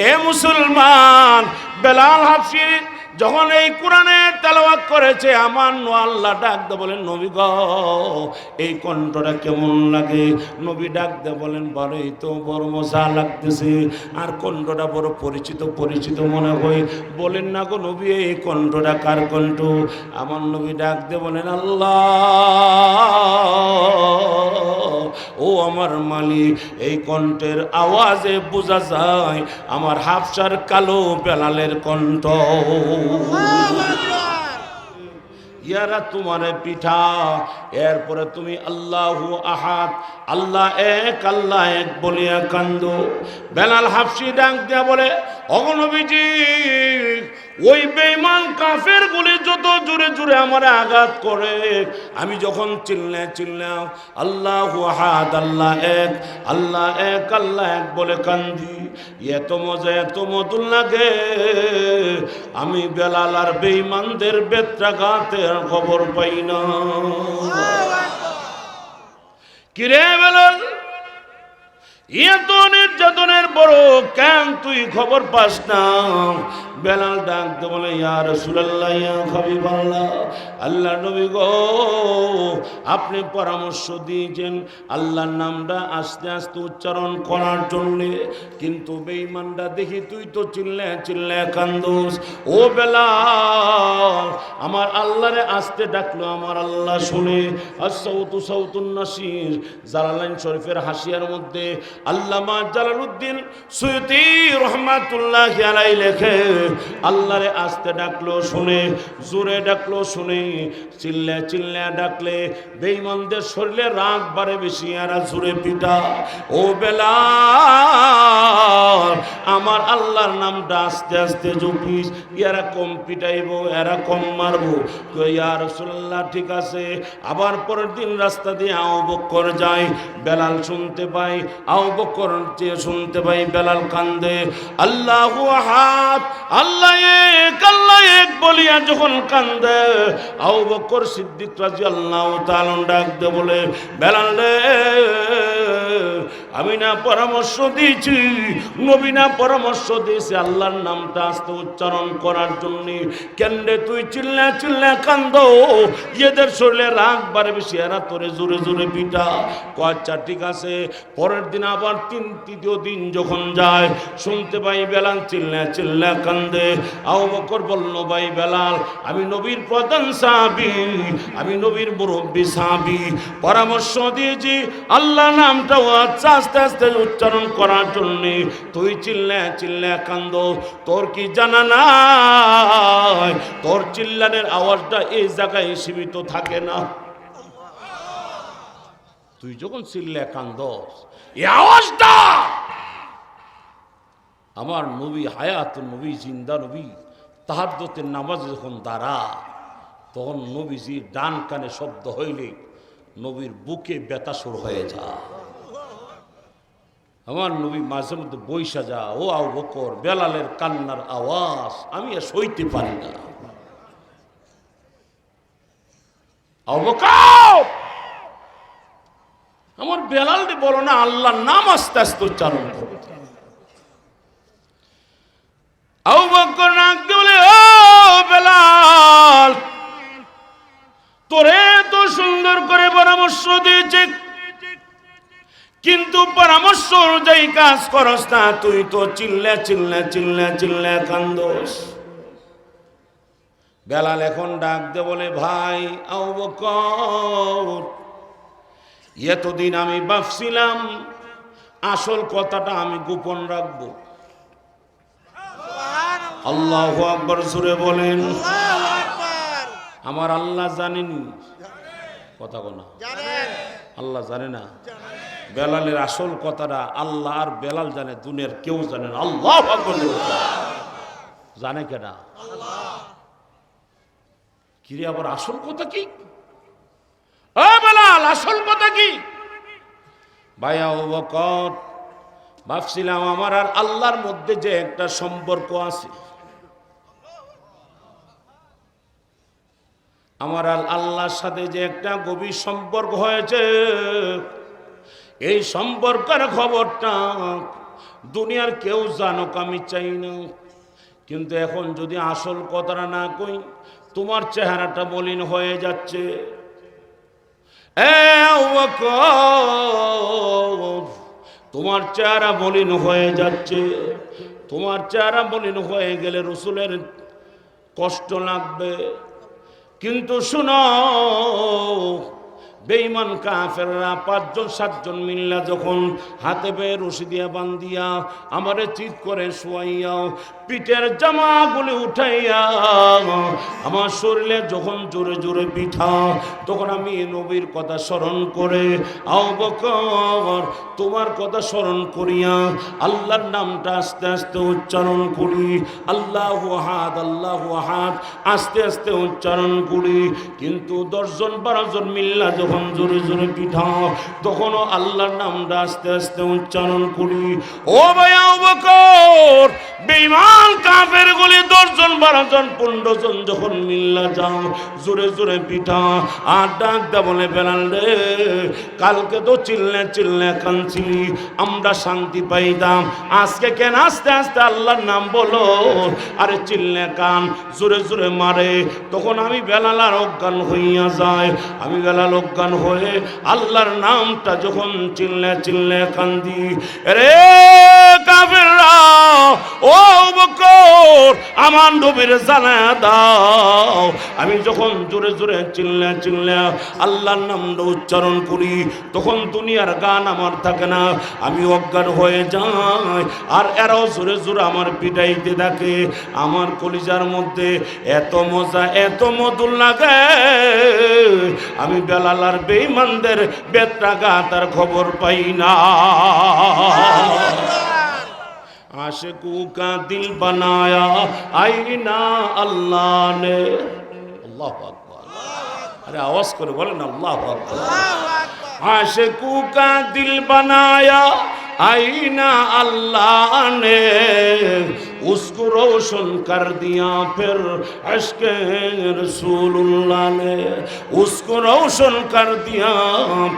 এ মুসলমান বেলাল হাফসি যখন এই কোরআনে তেলাওয়াত করেছে, আমার নো আল্লাহ ডাক দে বলেন, নবী গ, এই কণ্ঠটা কেমন লাগে? নবী ডাক দে বলেন বড়ই তো বড় মজা লাগতেছে। আর কণ্ঠটা বড় পরিচিত পরিচিত মনে হয়। বলেন, না গো নবী, এই কণ্ঠটা কার কণ্ঠ? আমার নবী ডাক দে বলেন, আল্লাহ, ও আমার মালিক, এই কণ্ঠের আওয়াজে বোঝা যায়, আমার হাফসার কালো বেলালের কণ্ঠ। ইয়ারা তোমার পিঠা, এরপরে তুমি আল্লাহ আহাদ, আল্লাহ এক আল্লাহ এক বলিয়া কান্দ। বেলাল হাফসি ডাক দিয়া বলে অগনবীজি ওই বেইমান কাফের গুলি যত জোরে জোরে আমার আঘাত করে। আমি যখন চিল্লে চিল্লাম আল্লাহ আহাদ, আল্লাহ এক আল্লাহ এক আল্লাহ এক বলে কান্দি। এত মজা, এত মধুর লাগে। আমি বেলাল আর বেইমানদের বেত্রাঘাতের খবর পাই না। কিরে বেলাল? এত নির্যাতনের বড় কেন তুই খবর পাস না? বেলাল ডাকতে বলে, ইয়া রাসূলুল্লাহ, ইয়া খাবি হাবিবাল্লাহ, আল্লাহ নবী গো, আপনি পরামর্শ দিয়েছেন। আল্লাহর নামটা আস্তে আস্তে উচ্চারণ করার জন্যে কিন্তু বেঈমানটা দেখি তুই তো চিল্লে চিল্লে কান্দোস। ও বেলা আমার আল্লাহরে আস্তে ডাকলো, আমার আল্লাহ শুনে। আর সৌতু সৌতুন নাসির, জালালাইন শরীফের হাসিয়ার মধ্যে আল্লামা জালালউদ্দিন সুয়ুতি রহমাতুল্লাহ আলাই লেখে আল্লাহরে আস্তে ডাকলো শুনে, জোরে ডাকলো শুনে, চিল্লে চিল্লে ডাকলে, বেঈমানদের শরীরে রাগ বাড়ে বেশি এরা জোরে পিটা। ও বেলা আমার আল্লাহর নামটা আস্তে আস্তে জপিস এরা কম পিটাইব, এরা কম মারবো। ইয়া রাসূলুল্লাহ, ঠিক আছে। আবার পরের দিন রাস্তা দিয়ে আও বক্কর যায়, বেলাল শুনতে পাই আও বক্কর শুনতে পাই বেলাল কান্দে, আল্লাহু আহাদ আল্লাহ এক আল্লাহ এক বলিয়া যখন কান্দে আউ বকর সিদ্দিক রাজি আল্লাহ তালন ডাক দে বলে, বেলাল রে আমি না পরামর্শ দিয়েছি। নবী না পরামর্শ দিয়েছে আল্লাহর নামটা আস্তে উচ্চারণ করার জন্য। কেন্দ্রে তুই চিল্লা চিল্লা কান্দ। এদের শরীরে রাগ বাড়ে বেশি এরা তোরে জোরে জোরে পিটা। কচ্ছা ঠিক আছে। পরের দিন আবার তিন, তৃতীয় দিন যখন যায়, শুনতে পাই বেলাল চিল্লা চিল্লা কান্দে। আও বকর বলল, ভাই বেলাল, আমি নবীর প্রধান সাহাবি, আমি নবীর মুরব্বী সাহাবি। পরামর্শ দিয়েছি আল্লাহ নামটাও আচ্ছা আস্তে আস্তে উচ্চারণ করার জন্য তুই চিল্লে চিল্লে কান্দ। তোর কি জানা নাই? তোর চিল্লানের আওয়াজটা এই জায়গায় সীমিত থাকে না। তুই যখন চিল্লে কান্দ এই আওয়াজটা আমার নবী হায়াত, নবী জিন্দা, নবী তাহাদ্দতের নামাজ যখন দাঁড়া তখন নবীজির ডান কানে শব্দ হইলে নবীর বুকে ব্যথা শুরু হয়ে যায়। আমার নবী মাঝে মধ্যে বৈশা যা ও আও বকর, বেলালের কান্নার আওয়াজ, আমি আর সইতে পারি না। আমার বেলালটি বলো না, আল্লাহর নাম আস্তে আস্তে উচ্চারণ করো আবু বকর বলে ও বেলাল, তোরে তো সুন্দর করে পরামর্শ দিয়েছে কিন্তু পরামর্শ অনুযায়ী কাজ করস না তুই তো চিল্লা চিল্লা চিল্লা চিল্লা কান্দোস। বেলাল এখন ডাক দে বলে ভাই বকর এতদিন আমি ভাবছিলাম আসল কথাটা আমি গোপন রাখব। আল্লাহ আকবর সুরে বলেন। আমার আল্লাহ জানেনি কথা কোনা আল্লাহ জানে না। বেলালের আসল কথাটা, আল্লাহ আর বেলাল জানে, দুনিয়ার কেউ জানে না। আল্লাহ। জানে কেনা কিরে, আবার আসল কথা কি? বেলাল, আসল কথা কি? ভাইয়া ও বকর, ভাবছিলাম আমার আর আল্লাহর মধ্যে যে একটা সম্পর্ক আছে। আমার আর আল্লাহর সাথে যে একটা গভীর সম্পর্ক হয়েছে। এই সম্পর্কের খবরটা দুনিয়ার কেউ জানুক, আমি চাই না। কিন্তু এখন যদি আসল কথাটা না কই, তোমার চেহারাটা বলিন হয়ে যাচ্ছে। তোমার চেহারা বলিন হয়ে যাচ্ছে। তোমার চেহারা বলিন হয়ে গেলে রসুলের কষ্ট লাগবে। কিন্তু শুনো বেইমান কাফেররা পাঁচজন, সাতজন মিল্লা যখন হাতে পেয়ে রশি দিয়া বান্ধিয়া আমারে চিৎ করে শোয়াইয়া পিঠের জামাগুলি উঠাইয়া, আমার শরীরে যখন জোরে জোরে পিঠা, তখন আমি নবীর কথা স্মরণ করে, আও বকর, তোমার কথা স্মরণ করিয়া আল্লাহর নামটা আস্তে আস্তে উচ্চারণ করি। আল্লাহ হাত আল্লাহ হাত আস্তে আস্তে উচ্চারণ করি। কিন্তু দশজন, বারোজন মিল্লা যখন জোরে জোরে পিঠা, তখনও আল্লাহর নামটা আস্তে আস্তে উচ্চারণ করি। ও ভাই আও বকর কাফের গুলি দশজন, বারোজন পনেরো জন যখন মিল্লা যাও, জোরে জোরে পিঠা আর ডাক দা বলে, বেলাল রে, কালকে তো চিল্লে চিল্লে কানছিলি আমরা শান্তি পাইতাম। আজকে কেন আস্তে আস্তে আল্লাহর নাম বলো? আরে চিল্লে কান, জোরে জোরে মারে। তখন আমি বেলাল আর অজ্ঞান হইয়া যায়। আমি বেলাল অজ্ঞান হয়ে আল্লাহর নামটা যখন চিল্লে চিল্লে কান্দি রে আমার নবীর জানা দাও। আমি যখন জোরে জোরে চিল্লা চিল্লা আল্লাহর নামটা উচ্চারণ করি, তখন দুনিয়ার গান আমার থাকে না। আমি অজ্ঞান হয়ে যাই, আর এরাও জোরে জোরে আমার পিটাইতে থাকে। আমার কলিজার মধ্যে এত মজা, এত মধুর লাগে। আমি বেলালার বেইমানদের বেত্রাগা তার খবর পাই না। आशिकू का दिल बनाया आईना अल्लाह ने अल्लाह अकबर अरे आवाज करे बोले ना अल्लाह अकबर आशिकू का दिल बनाया आईना अल्लाह ने उसको रोशन कर दिया फिर अश्क रसूलुल्लाह ने। उसको रोशन कर दिया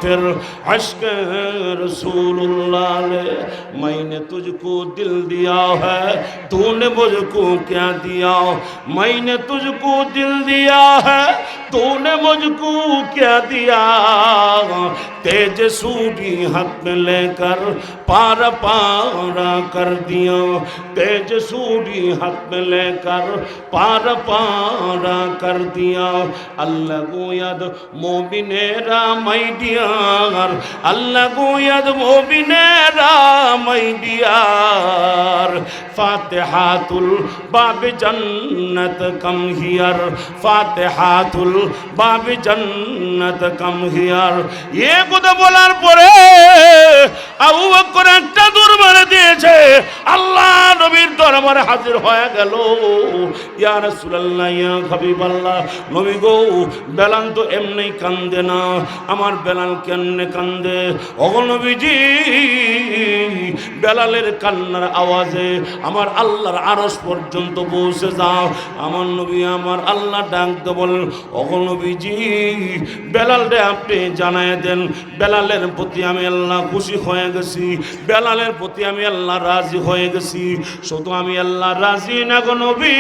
फिर अश्क रसूलुल्लाह ने। मैंने तुझको दिल दिया है, तूने मुझको क्या दिया? मैंने तुझको दिल दिया है, तूने मुझको क्या दिया? तेज सूरी हाथ में लेकर पार पारा कर दिया, तेज चूड़ी हाथ में लेकर पार पारा कर दिया अल्लाह गोयद मोबिनेरा मई दियार अल्लाह गोयद मोबिनेरा मई दियार फातिहातुल बाब जन्नत कम हियर ফাতেহাতুল বাবে জান্নাত কাম হিয়ার এ কথা বলার পরে আবু বকর একটা দরবারে দিয়েছে আল্লাহ নবীর দরবার হাজির হয়ে গেল। ইয়া রাসূলুল্লাহ, ইয়া হাবিবাল্লাহ, নবী গো, বেলাল তো এমনি কান্দে না, আমার বেলাল কেমনে কান্দে? ওগো নবীজি, বেলালের কান্নার আওয়াজে আমার আল্লাহর আরস পর্যন্ত পৌঁছে যাও। আমার নবী আমার আল্লাহ ডাকতে বল, ওগো নবীজি আপনি জানায় দেন, বেলালের প্রতি আমি আল্লাহ খুশি হয়ে গেছি, বেলালের প্রতি আমি আল্লাহ রাজি হয়ে গেছি। শুধু আমি আল্লাহ রাজি না গো নবী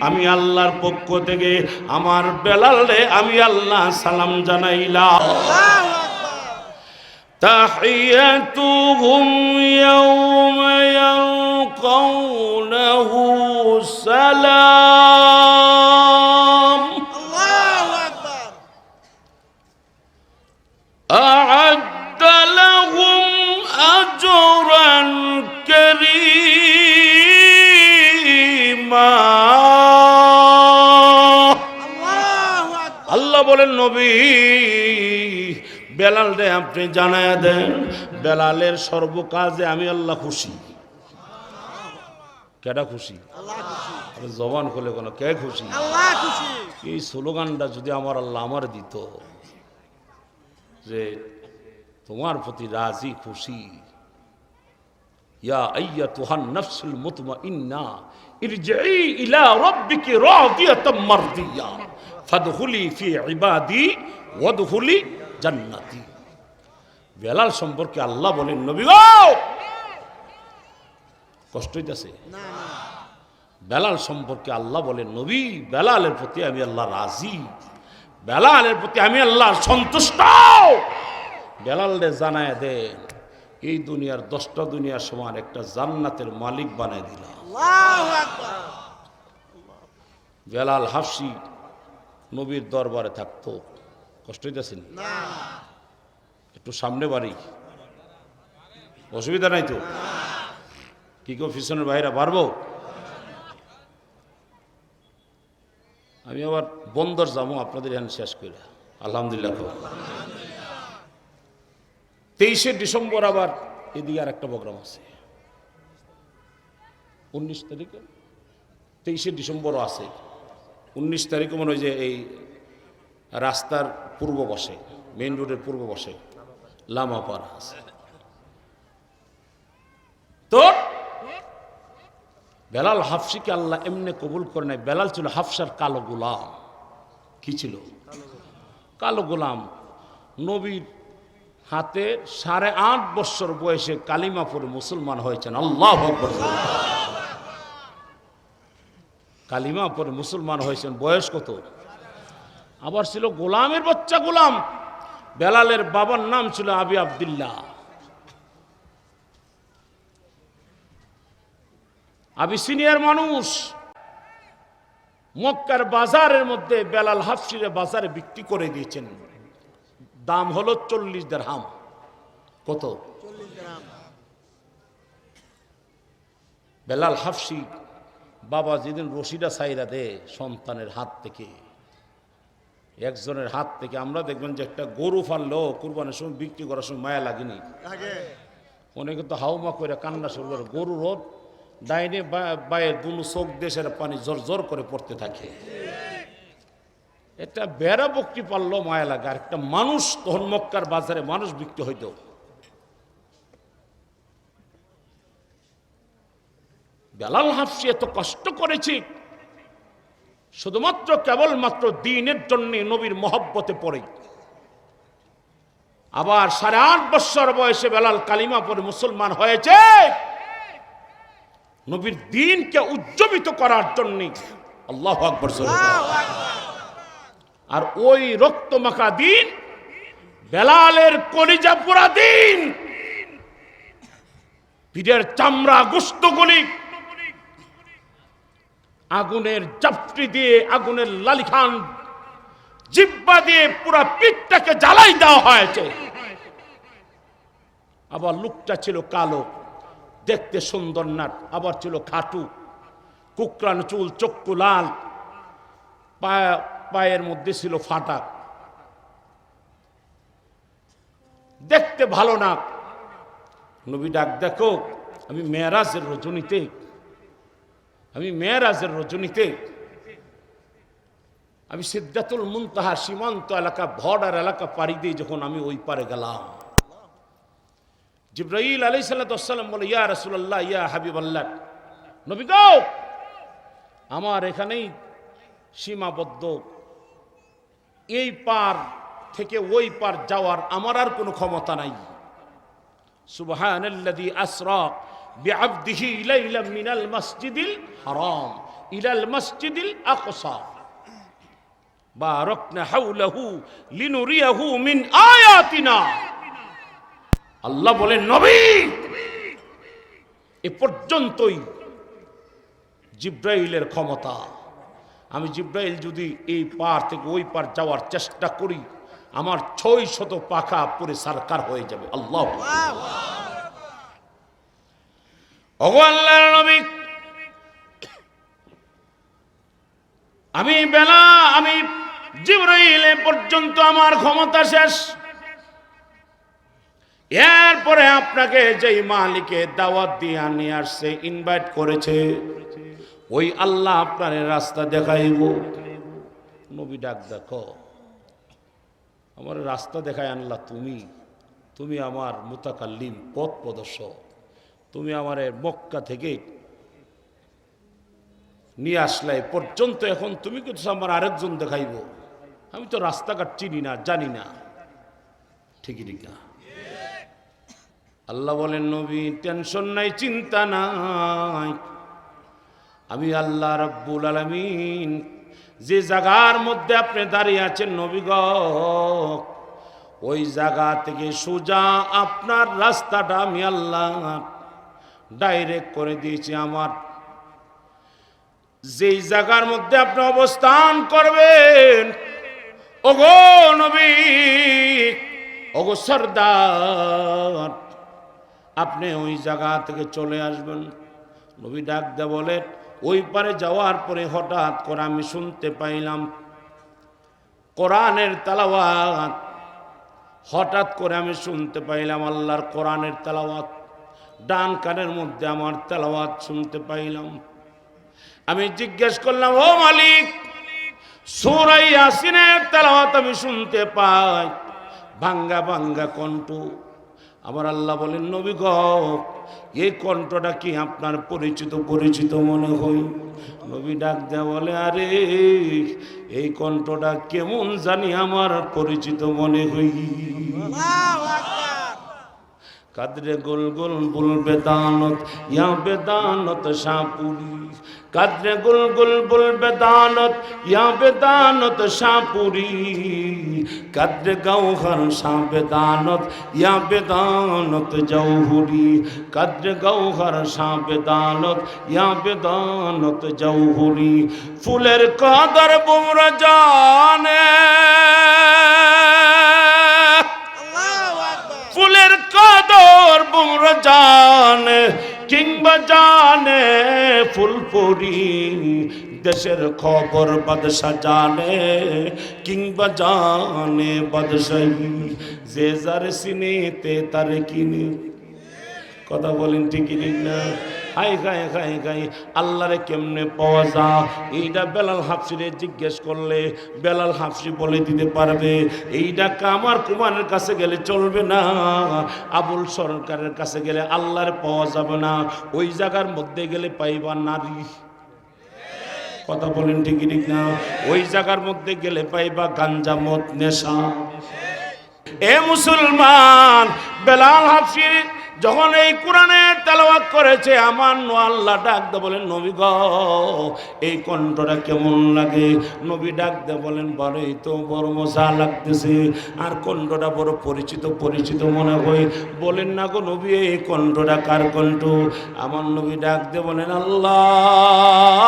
আমি আল্লাহর পক্ষ থেকে আমার বেলাল রে আমি আল্লাহ সালাম জানাইলাম تحيتهم يوم يلقونه سلام বলেন নবী বেলাল রে আপনি জানায় দেন বেলালের সর্বকাজে আমি আল্লাহ খুশি। কেডা খুশি? জবান খুলে কোনো কে খুশি। এই স্লোগানটা যদি আমার আল্লাহ আমার দিত যে তোমার প্রতি রাজি খুশি। ইয়া আইয়া তুহান মুতমা ইন্না ইরজিই ইলা রাব্বিকি রাদিয়াতাম মারদিয়া, ফাদখুলি ফি ইবাদি ওয়াদখুলি জান্নাতি। বেলাল সম্পর্কে আল্লাহ বলেন, নবী গো! কষ্ট হইতেছে? বেলাল সম্পর্কে আল্লাহ বলেন, নবী, বেলালের প্রতি আমি আল্লাহ রাজি। বেলালের প্রতি আমি আল্লাহ সন্তুষ্ট। বেলালে জানায় দেন এই দুনিয়ার দশটা দুনিয়ার সমান একটা জান্নাতের মালিক বানায় দিলাম বেলাল হাফসি নবীর দরবারে থাকতো। কষ্ট হইতেছেন একটু সামনে বাড়ি। অসুবিধা নাই তো? কি কেউ পিছনের বাইরে পারব আমি আবার বন্দর যাব আপনাদের এখানে শেষ করে আলহামদুলিল্লাহ তেইশে ডিসেম্বর আবার এদিকে আর একটা প্রোগ্রাম আছে। উনিশ তারিখে? তেইশে ডিসেম্বরও আছে। উনিশ তারিখে মনে হয় যে এই রাস্তার পূর্ব বসে মেইন রোডের পূর্ব বসে লামাপাড়া আছে। তো বেলাল হাফসিকে আল্লাহ এমনি কবুল করে নাই বেলাল ছিল হাফসার কালো গোলাম। কি ছিল? কালো গোলাম। নবীর হাতে সাড়ে আট বছর বয়সে কালিমাপুর মুসলমান হয়েছেন। আল্লাহ আকবার। কালিমা পরে মুসলমান হয়েছেন, বয়স কত? আবার ছিল গোলামের বাচ্চা গোলাম, বেলালের বাবার নাম ছিল আবি আবদুল্লাহ। আবি সিনিয়র মানুষ। মক্কার বাজারের মধ্যে বেলাল হাফসিরে বাজারে বিক্রি করে দিয়েছেন। দাম হলো চল্লিশ দেড়হাম। কত? বেলাল হাফসি বাবা যেদিন রশিদা সাইরা দে সন্তানের হাত থেকে একজনের হাত থেকে আমরা দেখবেন যে একটা গরু ফাললো কুরবানের সময় বিক্রি করার সময় মায়া লাগেনি। অনেকে তো হাউমা করে কান্না শুরু করে গরু রোদ ডাইনে বায়ের দুনো চোখ দেশের পানি জোর জোর করে পড়তে থাকে। এটা বেড়া বকরি পারল, মায়া লাগে। আর একটা মানুষ তখন মক্কার বাজারে মানুষ বিক্রি হইতো। বেলাল হাফসি এত কষ্ট করেছি, শুধুমাত্র কেবলমাত্র দিনের জন্য নবীর মহব্বতে পড়ে। আবার সাড়ে আট বছর বয়সে বেলাল কালিমা পরে মুসলমান হয়েছে। নবীর দিনকে উজ্জীবিত করার জন্য আল্লাহু আকবার। আর ওই রক্ত মাখা দিন, বেলালের কলিজা পুরা দিন। পীরের চামড়া গোস্তগুলি আগুনের জাপটি দিয়ে আগুনের লালিখান, জিব্বা দিয়ে পুরা পিঠটাকে জ্বালাই দেওয়া হয়েছে। আবার লুকটা ছিল কালো, দেখতে সুন্দর নাট আবার ছিল খাটু। কুকরান চুল চক্ষু লাল পা- পায়ের মধ্যে ছিল ফাটা। দেখতে ভালো না। নবী ডাক, দেখো, আমি মেয়েরাজের রজনীতে। আমি মেয়েরাজের রজনীতে। আমি সিদ্ধাতুল মুনতাহা সীমান্ত এলাকা বর্ডার এলাকা পাড়ি দিয়ে যখন আমি ওই পারে গেলাম। জিব্রাইল আলাই সাল্লাম বলে, ইয়া রসুল্লাহ ইয়া হাবিব আল্লাহ নবী গো, আমার এখানেই সীমাবদ্ধ। এই পার থেকে ওই পার যাওয়ার আমার আর কোনো ক্ষমতা নাই। সুবহানাল্লাযী আসরা বিআবদিহি লাইলাম মিনাল মাসজিদিল হারাম, ইলাল মাসজিদিল আকসা। বারাকনা হাওলাহু লিনুরিয়াহু মিন আয়াতিনা। আল্লাহ বলেন, নবী, এ পর্যন্তই জিব্রাইলের ক্ষমতা। আমি জিব্রাইল যদি এই পার থেকে ওই পার যাওয়ার চেষ্টা করি, আমার ছয় শত পাখা পুরে সারকার হয়ে যাবে। আল্লাহ। আমি বেলা, আমি জিব্রাইল পর্যন্ত আমার ক্ষমতা শেষ। এরপরে আপনাকে যেই মালিকে দাওয়াত দিয়ে নিয়ে আসছে ইনভাইট করেছে। ওই আল্লাহ আপনার রাস্তা দেখাইব। নবী ডাক, দেখো। আমার রাস্তা দেখায় আনলা তুমি। তুমি আমার মুতাকাল্লিম পথ প্রদর্শক। তুমি আমার মক্কা থেকে নিয়ে আসলে পর্যন্ত এখন তুমি কিছু আমার আরেকজন দেখাইব। আমি তো রাস্তাঘাট চিনি না, জানি না। ঠিকই ঠিক না? আল্লাহ বলেন, নবী, টেনশন নাই, চিন্তা নাই। আমি আল্লাহ রব্বুল আলমিন, যে জায়গার মধ্যে আপনি দাঁড়িয়ে আছেন নবী গ, ওই জায়গা থেকে সোজা আপনার রাস্তাটা আমি আল্লাহ ডাইরেক্ট করে দিয়েছি আমার। যেই জায়গার মধ্যে আপনি অবস্থান করবেন, ওগো নবী, ওগো সর্দার, আপনি ওই জায়গা থেকে চলে আসবেন। নবী ডাক দে বলে ওই পারে যাওয়ার পরে হঠাৎ করে আমি শুনতে পাইলাম, কোরআনের তালাওয়াত। হঠাৎ করে আমি শুনতে পাইলাম আল্লাহর কোরআনের তালাওয়াত। ডান কানের মধ্যে আমার তালাওয়াত শুনতে পাইলাম। আমি জিজ্ঞেস করলাম, ও মালিক সুরাই আসিনের তেলাওয়াত আমি শুনতে পাই। ভাঙ্গা ভাঙ্গা কণ্ঠ। আমার আল্লাহ বলেন নবী গ এই কণ্ঠটা কি আপনার পরিচিত পরিচিত মনে হই নবী ডাক দেয়া বলে আরে এই কণ্ঠটা কেমন জানি আমার পরিচিত মনে হই কাদরে গোল গোল বুল বেদানত ইয়া বেদানত শাপুরি কাদরে গোল গোল বুল বেদানত ইয়া বেদানত শাপুরি কাদরে গৌহর শা বেদানত ইয়া বেদানত জৌহুরি। কাদরে গৌহর শা বেদানত ইয়া বেদানত জৌহুরি। ফুলের কাদর বুমরা জানে। ফুলের কদর বুমর জানে। কিংবা জানে ফুলপুরি দেশের খবর বাদশা জানে, কিংবা জানে বাদশাহী যে যার সিনেতে তারে কিনে। কথা বলেন ঠিকই ঠিক না হাই খাই খাই খাই আল্লাহরে কেমনে পাওয়া যা এইটা বেলাল হাফসিরে জিজ্ঞেস করলে, বেলাল হাফসি বলে দিতে পারবে এইটা কামার কুমারের কাছে গেলে চলবে না, আবুল সরকারের কাছে গেলে আল্লাহরে পাওয়া যাবে না, ওই জায়গার মধ্যে গেলে পাইবা নারী। কথা বলেন ঠিকই ঠিক না? ওই জায়গার মধ্যে গেলে পাইবা গাঞ্জা, মদ, নেশা। এ মুসলমান, বেলাল হাফসির যখন এই কোরআনে তেলাওয়াত করেছে, আমার নো আল্লাহ ডাক দে বলেন, নবী গ, এই কণ্ঠটা কেমন লাগে? নবী ডাক দে বলেন বড়ই তো বড় মশা লাগতেছে। আর কণ্ঠটা বড় পরিচিত পরিচিত মনে হয়। বলেন, না গো নবী, এই কণ্ঠটা কার কণ্ঠ? আমার নবী ডাক দে বলেন, আল্লাহ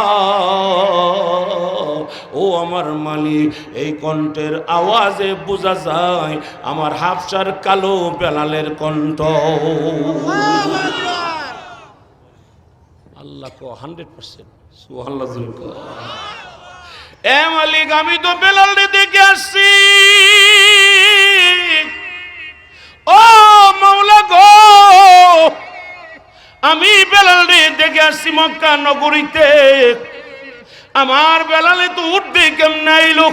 আমার মালিক। এই কণ্ঠের আওয়াজে বোঝা যায়, আমার হাফসার কালো বেলালের কণ্ঠ। আল্লাহু কো হান্ড্রেড পার্সেন্ট আমি তো বেলালে দেখে আসছি। ও মাওলা গো, আমি বেলালে দেখে আসছি মক্কা নগরীতে। আমার বেলালে তো উঠবে কেমন আইলো?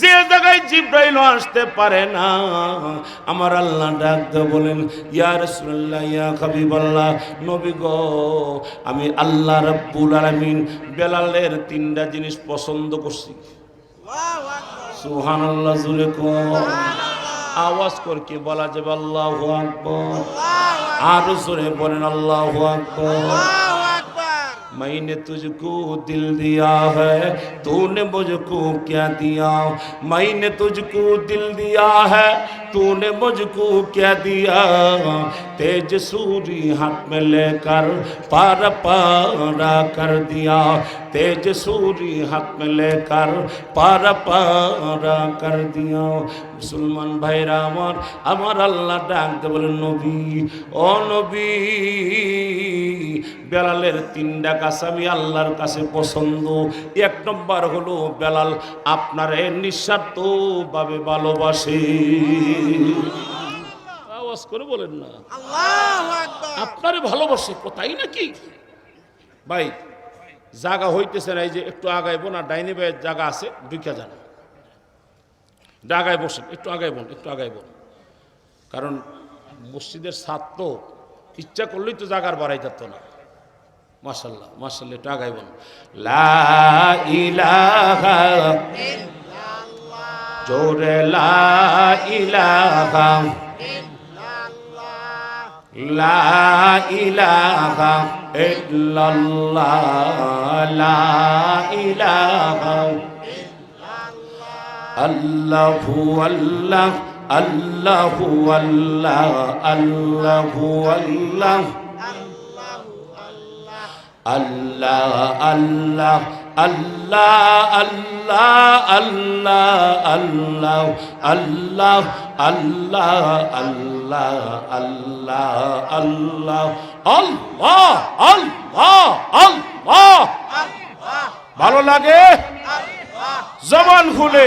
যে জায়গায় জিব্রাইল আসতে পারে না, আমার আল্লাহ ডাক দিয়ে বলেন, ইয়া রাসূলুল্লাহ, ইয়া হাবিবাল্লাহ, নবী গো, আমি আল্লাহ রাব্বুল আলামিন বেলালের তিনটা জিনিস পছন্দ করছি। সুবহানাল্লাহ, জুরে কো আওয়াজ করে বলা যাবে? আল্লাহু আকবার। আরও জোরে বলেন, আল্লাহু আকবার। मैंने तुझको दिल दिया है तूने मुझको क्या दिया? मैंने तुझको दिल दिया है तूने मुझको क्या दिया तेज सूरी हाथ में लेकर पार पारा कर दिया तेज सूरी हाथ में लेकर पार पारा कर दिया মুসলমান ভাইরা আমার আমার আল্লাহ ডাকতে বলেন নবী ও নবী বেলালের তিনটা কাছে আমি আল্লাহর কাছে পছন্দ এক নম্বর হলো বেলাল আপনার নিঃস্বার্থ ভাবে ভালোবাসে আওয়াজ করে বলেন না। আপনারে ভালোবাসে কোথায় নাকি? ভাই জাগা হইতেছে না এই যে একটু আগাইব না ডাইনে ভাইয়ের জায়গা আছে ঢুকে যান আগায় বসেন একটু আগায় বোন একটু আগায় বোন। কারণ মসজিদের ছাদ তো ইচ্ছা করলেই তো জাগার বাড়াই যেত না। মাসাল্লাহ মাসাল্লাহ একটু আগায় বোন। লা ইলাহা لا إله إلا الله لا إله الله هو الله الله هو الله الله هو الله الله الله আল্লাহ আল্লাহ আল্লাহ আল্লাহ আল্লাহ আল্লাহ আল্লাহ আল্লাহ আল্লাহ আল্লাহ আল্লাহ আল্লাহ ভালো লাগে জবান খুলে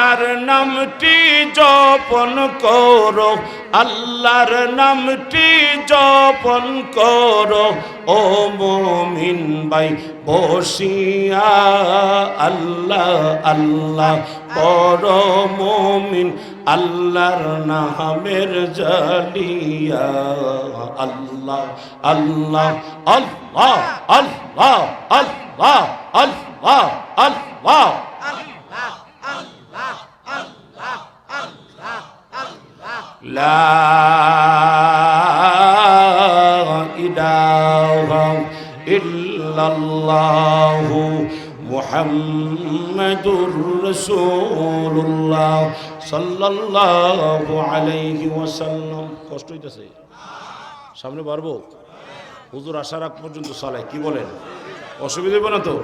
আল্লাহর নামটি জপন করো, আল্লাহর নামটি জপন করো। ও মমিন ভাই, বসিয়া আল্লাহ আল্লাহ বড় মমিন, আল্লাহর নামের জালিয়া। আল্লাহ আল্লাহ আল্লাহ আল্লাহ আল্লাহ আল্লাহ আল্লাহ। ইহু মোহাম্মদুর রসুল্লাহ সাল্লাল্লাহু আলাইহি ওয়াসাল্লাম। কষ্ট হইতেছে। সামনে পারব হুজুর আসার আগ পর্যন্ত চলে। কি বলেন? অসুবিধা হবে না তো?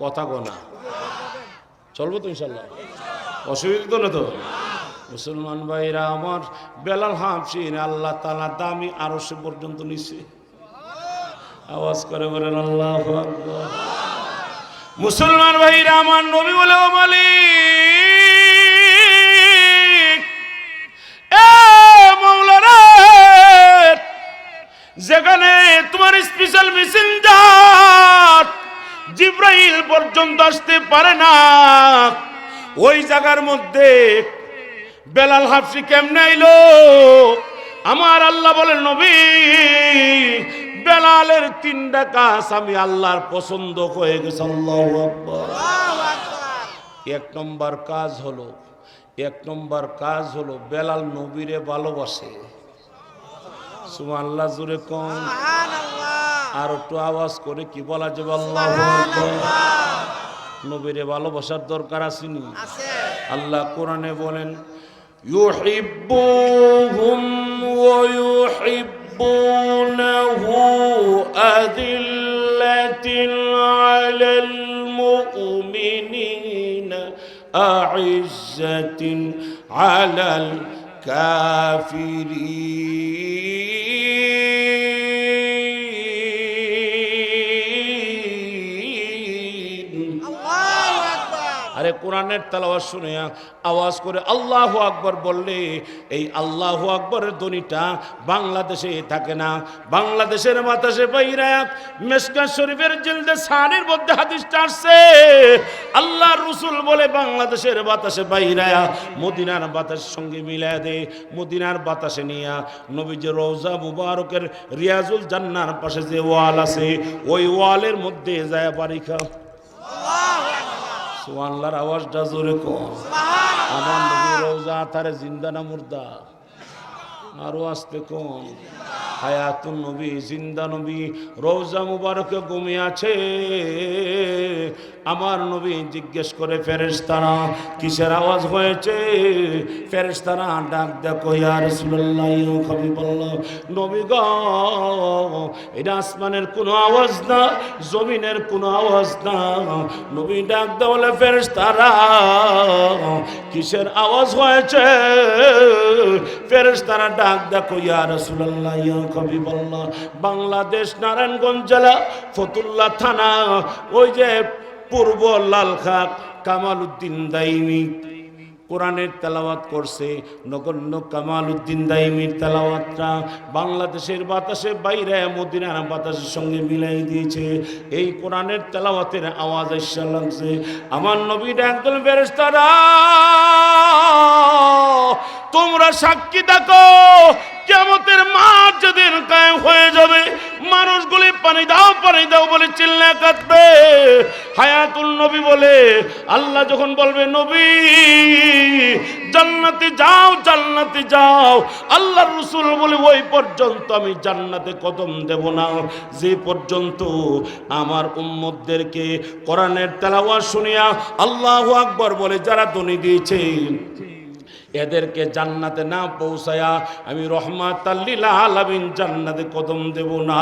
কথা কো চলবো তো ইনশাল্লাহ। অসুবিধা তো না তো? মুসলমান ভাইরা আমার বেলাল হাফসিন আল্লাহ তালা দামি আরও সে পর্যন্ত নিছে। আওয়াজ করে বলেন, আল্লাহ মুসলমান ভাইরা আমার নবী বলে, ও মালিক যেখানে তোমার স্পেশাল যাত জিব্রাইল পর্যন্ত আসতে পারে না, ওই জায়গার মধ্যে বেলাল হাফসি কেমনে আইলো? আমার আল্লাহ বলেন নবী বেলালের তিনটা কাজ আমি আল্লাহর পছন্দ হয়ে গেছে আল্লাহ এক নম্বর কাজ হলো এক নম্বর কাজ হলো বেলাল নবীরে ভালোবাসে। সুমান আল্লাহ জুড়ে কম আর একটু আওয়াজ করে কি বলা যাবে আল্লাহ নবীরে ভালোবাসার দরকার আসেনি আল্লাহ কোরআনে বলেন يحبهم ويحبونه أذلة على المؤمنين أعزة على الكافرين. কোরআনের তালাওয়াজ শুনে আওয়াজ করে আল্লাহ আকবর বললে, এই আল্লাহ আকবরের ধ্বনিটা বাংলাদেশে থাকে না। বাংলাদেশের বাতাসে বাইরা মেসকা শরীফের জিলদে সানের মধ্যে হাদিসটা আসছে। আল্লাহ রসুল বলে, বাংলাদেশের বাতাসে বাইরা মদিনার বাতাসের সঙ্গে মিলায় দে, মদিনার বাতাসে নিয়া নবীজ রোজা মুবারকের রিয়াজুল জান্নার পাশে যে ওয়াল আছে, ওই ওয়ালের মধ্যে যায় বাড়ি খা সুয়ানলার আওয়াজটা জোরে কম। আমার নবী রোজা তারে জিন্দা না মুর্দা? আরও আসতে কম। হায়াতুন নবী জিন্দা নবী রোজা মুবারকে ঘুমিয়ে আছে। আমার নবী জিজ্ঞেস করে, ফেরেশতারা, কিসের আওয়াজ হয়েছে? ফেরেশতারা ডাক, দেখো ইয়া রাসূলুল্লাহ, ইয়া হাবিবাল্লাহ। নবী গো, এটা আসমানের কোনো আওয়াজ না, জমিনের কোনো আওয়াজ না। নবী ডাক দেওয়ালে ফেরেশতারা, কিসের আওয়াজ হয়েছে? ফেরেশতারা ডাক, দেখো ইয়া রাসূলুল্লাহ, ইয়া হাবিবাল্লাহ। বাংলাদেশ, নারায়ণগঞ্জ জেলা, ফতুল্লা থানা, ওই যে পূর্ব লাল লালখাক কামাল উদ্দিন দাইনি কোরআনের তেলাওয়াত করছে নগণ্য কামাল উদ্দিন দাইমির তেলাওয়াতটা। বাংলাদেশের বাতাসে বাইরে মদিনার বাতাসের সঙ্গে মিলাই দিয়েছে। এই কোরআনের তেলাওয়াতের আওয়াজ এসে লাগছে। আমার নবীর একদল বেরেস্তারা তোমরা সাক্ষী দেখো কেমতের মাঠ যেদিন কায়েম হয়ে যাবে মানুষগুলি পানি দাও পানি দাও বলে চিল্লা কাঁদবে। হায়াতুল নবী বলে, আল্লাহ যখন বলবে, নবী, জান্নাতে যাও জান্নাতে যাও। আল্লাহ রসুল বলে, ওই পর্যন্ত আমি জান্নাতে কদম দেব না। যে পর্যন্ত আমার উম্মতদেরকে কোরআনের তেলাওয়াত শুনিয়া আল্লাহু আকবর বলে, যারা দনি দিয়েছে। এদেরকে জান্নাতে না পৌঁছায়া আমি রহমাত আল্লিল আলামিন জান্নাতে কদম দেব না।